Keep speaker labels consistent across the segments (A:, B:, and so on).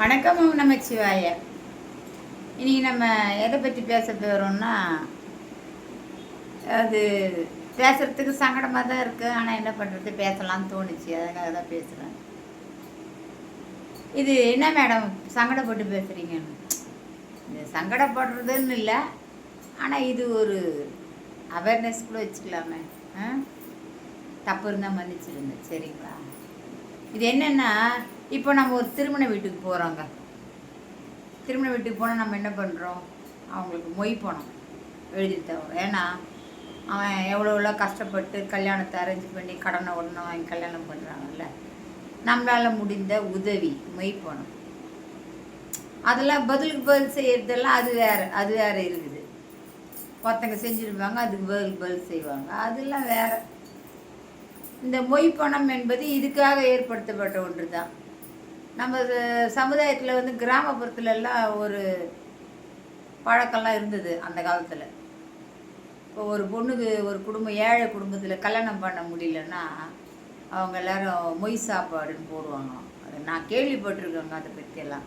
A: வணக்கம் ஓம் நமச்சிவாய இன்றைக்கி நம்ம எதை பற்றி பேச போகிறோம்னா அது பேசுகிறதுக்கு சங்கடமாக தான் இருக்குது ஆனால் என்ன பண்ணுறது பேசலாம்னு தோணுச்சு. அதுக்காக தான் பேசுகிறேன் இது என்ன மேடம்? சங்கடப்பட்டு பேசுகிறீங்கன்னு இது சங்கடப்படுறதுன்னு இல்லை. ஆனால் இது ஒரு அவேர்னஸ் கூட வச்சுக்கலாமே. ஆ? தப்பு இருந்தால் மன்னிச்சிருந்தேன் சரிங்களா? இது என்னென்னா இப்போ நம்ம ஒரு திருமண வீட்டுக்கு போகிறோங்க திருமண வீட்டுக்கு போனால் நம்ம என்ன பண்ணுறோம் அவங்களுக்கு மொய் பணம் எழுதி தரோம் ஏன்னா அவன் எவ்வளோ எவ்வளோ கஷ்டப்பட்டு கல்யாணத்தை அரேஞ்ச் பண்ணி கடனை உடனே வாங்கி கல்யாணம் பண்ணுறாங்கல்ல நம்மளால் முடிந்த உதவி மொய் பணம் அதெல்லாம் பதிலுக்கு பதில் செய்கிறதெல்லாம் அது வேறு அது வேறு இருக்குது. ஒருத்தங்க செஞ்சுருப்பாங்க அதுக்கு பதில் பதில் செய்வாங்க. அதெல்லாம் வேறு. இந்த மொய் பணம் என்பது இதுக்காக ஏற்படுத்தப்பட்ட ஒன்று தான் நம்ம சமுதாயத்தில் வந்து கிராமப்புறத்துல எல்லாம் ஒரு பழக்கம்லாம் இருந்தது அந்த காலத்தில். இப்போ ஒரு பொண்ணுக்கு ஒரு குடும்பம் ஏழை குடும்பத்தில் கல்யாணம் பண்ண முடியலன்னா அவங்க எல்லாரும் மொய் சாப்பாடுன்னு போடுவாங்க. அது நான் கேள்விப்பட்டிருக்கேங்க அதை பற்றியெல்லாம்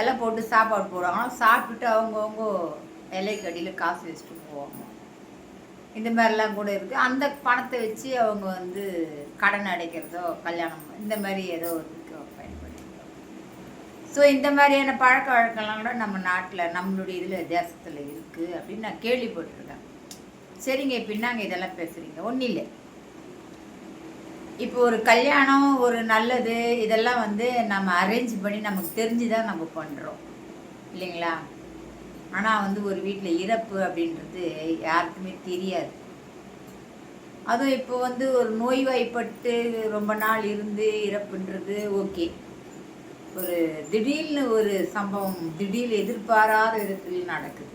A: எல்லாம் போட்டு சாப்பாடு போடுவாங்க. சாப்பிட்டுட்டு அவங்கவுங்க இலைக்கு அடியில் காசு வச்சுட்டு போவாங்க. இந்த மாதிரிலாம் கூட இருக்குது அந்த பணத்தை வச்சு அவங்க வந்து கடன் அடைக்கிறதோ கல்யாணம் இந்த மாதிரி ஏதோ ஒரு ஸோ இந்த மாதிரியான பழக்க வழக்கம்லாம் கூட நம்ம நாட்டில் நம்மளுடைய இதில் தேசத்தில் இருக்குது அப்படின்னு நான் கேள்விப்பட்டிருக்கேன். சரிங்க இப்போ என்னங்க இதெல்லாம் பேசுகிறீங்க ஒன்றும் இல்லை. இப்போ ஒரு கல்யாணம் ஒரு நல்லது இதெல்லாம் வந்து நம்ம அரேஞ்ச் பண்ணி நமக்கு தெரிஞ்சு தான் நம்ம பண்ணுறோம் இல்லைங்களா? ஆனால் வந்து ஒரு வீட்டில் இறப்பு அப்படின்றது யாருக்குமே தெரியாது. அதுவும் இப்போ வந்து ஒரு நோய்வாய்ப்பட்டு ரொம்ப நாள் இருந்து இறப்புன்றது ஓகே. ஒரு திடீர்னு ஒரு சம்பவம் திடீர் எதிர்பாராத விதத்தில் நடக்குது.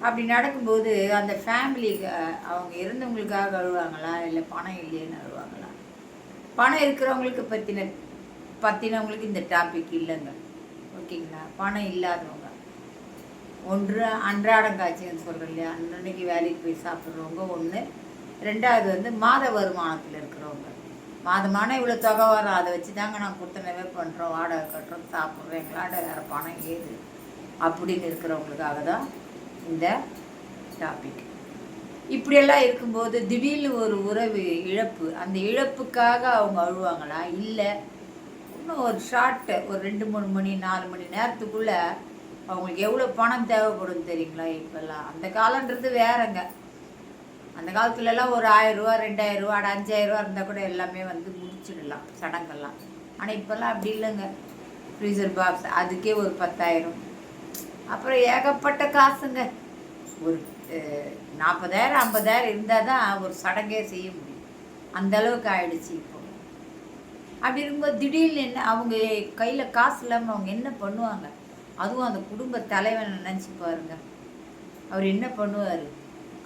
A: அப்படி நடக்கும்போது அந்த ஃபேமிலி அவங்க இருந்தவங்களுக்காக அழுவாங்களா? இல்லை பணம் இல்லையேன்னு அழுவாங்களா? பணம் இருக்கிறவங்களுக்கு பற்றின பற்றினவங்களுக்கு இந்த டாபிக் இல்லைங்க. ஓகேங்களா? பணம் இல்லாதவங்க. ஒன்று அன்றாடம் காட்சின்னு சொல்கிறோம் இல்லையா? அன்னன்னைக்கு வேலைக்கு போய் சாப்பிட்றவங்க ஒன்று ரெண்டாவது வந்து மாத வருமானத்தில் இருக்கிறவங்க. மாதமான இவ்வளோ தொகை வரும். அதை வச்சு தாங்க நான் கொடுத்தனவே பண்ணுறோம் வாடகை கட்டுறோம் சாப்பிட்றோம். எங்களாண்ட வேறு பணம் ஏது? அப்படின்னு இருக்கிறவங்களுக்காக தான் இந்த டாபிக் இப்படியெல்லாம் இருக்கும்போது திடீர்னு ஒரு உறவு இழப்பு. அந்த இழப்புக்காக அவங்க அழுவாங்களா? இல்லை. இன்னும் ஒரு ஷார்ட்டு ஒரு ரெண்டு மூணு மணி நாலு மணி நேரத்துக்குள்ளே அவங்களுக்கு எவ்வளோ பணம் தேவைப்படும் தெரியுங்களா? இப்போல்லாம் அந்த காலன்றது வேறங்க. அந்த காலத்துலலாம் ஒரு ஆயிரரூவா ரெண்டாயிரரூவா அட அஞ்சாயிரரூவா இருந்தால் கூட எல்லாமே வந்து முடிச்சிடலாம் சடங்கெல்லாம். ஆனால் இப்போல்லாம் அப்படி இல்லைங்க. ஃப்ரீசர் பாக்ஸ் அதுக்கே ஒரு பத்தாயிரம். அப்புறம் ஏகப்பட்ட காசுங்க. ஒரு நாற்பதாயிரம் ஐம்பதாயிரம் இருந்தால் தான் ஒரு சடங்கே செய்ய முடியும். அந்த அளவுக்கு ஆயிடுச்சு இப்போ. அப்படி இருக்கும்போது திடீர்னு என்ன அவங்க கையில் காசு இல்லாமல் அவங்க என்ன பண்ணுவாங்க? அதுவும் அந்த குடும்ப தலைவனை நினச்சி பாருங்க. அவர் என்ன பண்ணுவார்?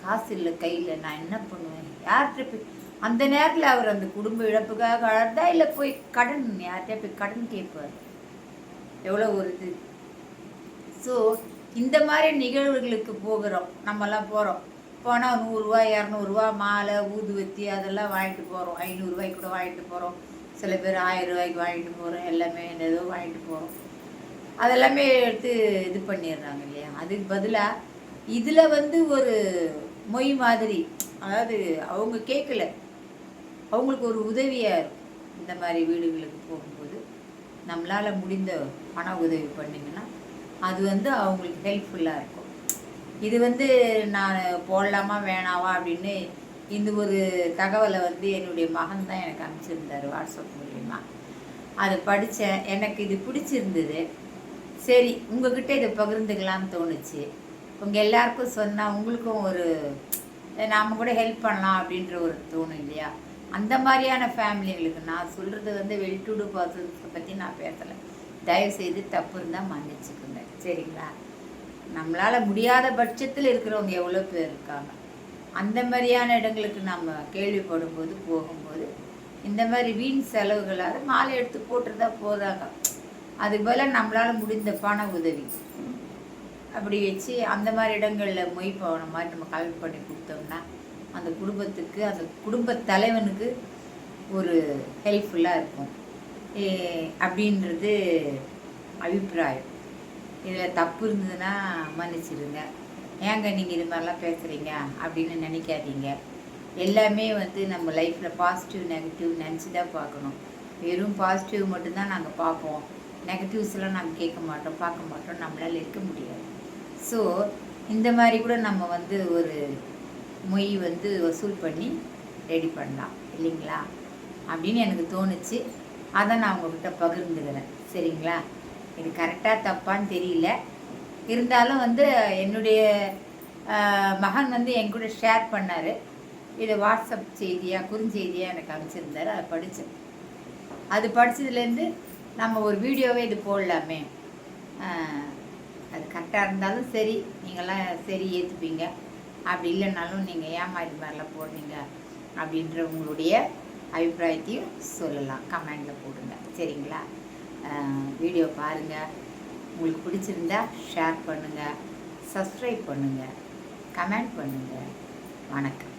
A: காசு இல்லை கையில் நான் என்ன பண்ணுவேன்? யார்கிட்ட போய் அந்த நேரத்தில் அவர் அந்த குடும்ப இழப்புக்காக அழறதா இல்லை போய் கடன் யார்கிட்ட போய் கடன் கேட்பார்? எவ்வளோ ஒரு இது. ஸோ இந்த மாதிரி நிகழ்வுகளுக்கு போகிறோம். நம்மலாம் போகிறோம் போனால் நூறுரூவா இரநூறுவா மாலை ஊதுவத்தி அதெல்லாம் வாங்கிட்டு போகிறோம் ஐநூறுரூவாய்க்கு கூட வாங்கிட்டு போகிறோம் சில பேர் ஆயிரம் ரூபாய்க்கு வாங்கிட்டு போகிறோம் எல்லாமே ஏதோ வாங்கிட்டு போகிறோம் அதெல்லாமே எடுத்து இது பண்ணிடுறாங்க இல்லையா? அதுக்கு பதிலாக இதில் வந்து ஒரு மொய் மாதிரி. அதாவது அவங்க கேட்கல. அவங்களுக்கு ஒரு உதவியாக இருக்கும். இந்த மாதிரி வீடுகளுக்கு போகும்போது நம்மளால் முடிந்த பண உதவி பண்ணிங்கன்னா அது வந்து அவங்களுக்கு ஹெல்ப்ஃபுல்லாக இருக்கும். இது வந்து நான் போடலாமா வேணாவா அப்படின்னு இந்த ஒரு தகவலை வந்து என்னுடைய மகன் தான் எனக்கு அனுப்பிச்சிருந்தார் வாட்ஸ்அப் மூலிமா அதை படித்தேன் எனக்கு இது பிடிச்சிருந்தது. சரி உங்ககிட்ட இதை பகிர்ந்துக்கலாம்னு தோணுச்சு. உங்கள் எல்லாருக்கும் சொன்னால் உங்களுக்கும் ஒரு நாம் கூட ஹெல்ப் பண்ணலாம் அப்படின்ற ஒரு தோணும் இல்லையா? அந்த மாதிரியான ஃபேமிலிங்களுக்கு நான் சொல்கிறது வந்து வெல் டு டூ பர்சன்ஸை பற்றி நான் பேசலை. தயவுசெய்து தப்பு இருந்தால் மன்னிச்சுக்குங்க. சரிங்களா? நம்மளால் முடியாத பட்சத்தில் இருக்கிறவங்க எவ்வளோ பேர் இருக்காங்க? அந்த மாதிரியான இடங்களுக்கு நம்ம கேள்விப்படும் போது போகும்போது இந்த மாதிரி வீண் செலவுகளால் மாலை எடுத்து போட்டுருந்தா போதாங்க அதுக்கு பதிலாக நம்மளால் முடிந்த பண உதவி. அப்படி வச்சு அந்த மாதிரி இடங்களில் மொய் போன மாதிரி நம்ம கலெக்ட் பண்ணி கொடுத்தோம்னா அந்த குடும்பத்துக்கு அந்த குடும்ப தலைவனுக்கு ஒரு ஹெல்ப்ஃபுல்லாக இருக்கும். அப்படின்றது அபிப்பிராயம். இதில் தப்பு இருந்ததுன்னா மன்னிச்சிடுங்க ஏங்க நீங்கள் இது மாதிரிலாம் பேசுகிறீங்க அப்படின்னு நினைக்காதீங்க. எல்லாமே வந்து நம்ம லைஃப்பில் பாசிட்டிவ் நெகட்டிவ் நினச்சி தான் பார்க்கணும். வெறும் பாசிட்டிவ் மட்டும்தான் நாங்கள் பார்ப்போம். நெகட்டிவ்ஸ்லாம் நாங்கள் கேட்க மாட்டோம் பார்க்க மாட்டோம். நம்மளால் இருக்க முடியாது. ஸோ இந்த மாதிரி கூட நம்ம வந்து ஒரு மொய் வந்து வசூல் பண்ணி ரெடி பண்ணலாம் இல்லைங்களா? அப்படின்னு எனக்கு தோணுச்சு. அதை நான் உங்ககிட்ட பகிர்ந்துக்கிறேன். சரிங்களா? இது கரெக்டாக தப்பான்னு தெரியல. இருந்தாலும் வந்து என்னுடைய மகன் வந்து என் கூட ஷேர் பண்ணார். இதை வாட்ஸ்அப் செய்தியாக குறுஞ்செய்தியாக எனக்கு அனுப்பிச்சிருந்தார். அதை படித்தேன் அது படித்ததுலேருந்து நம்ம ஒரு வீடியோவே இது போடலாமே. கரெக்டாக இருந்தாலும் சரி நீங்களாம் சரி ஏற்றுப்பீங்க அப்படி இல்லைனாலும் நீங்கள் ஏமா இது மாதிரிலாம் போடுறீங்க அப்படின்ற உங்களுடைய அபிப்பிராயத்தையும் சொல்லலாம். கமெண்டில் போடுங்க. சரிங்களா? வீடியோ பாருங்கள் உங்களுக்கு பிடிச்சிருந்தா ஷேர் பண்ணுங்கள் சப்ஸ்கிரைப் பண்ணுங்கள் கமெண்ட் பண்ணுங்கள் வணக்கம்.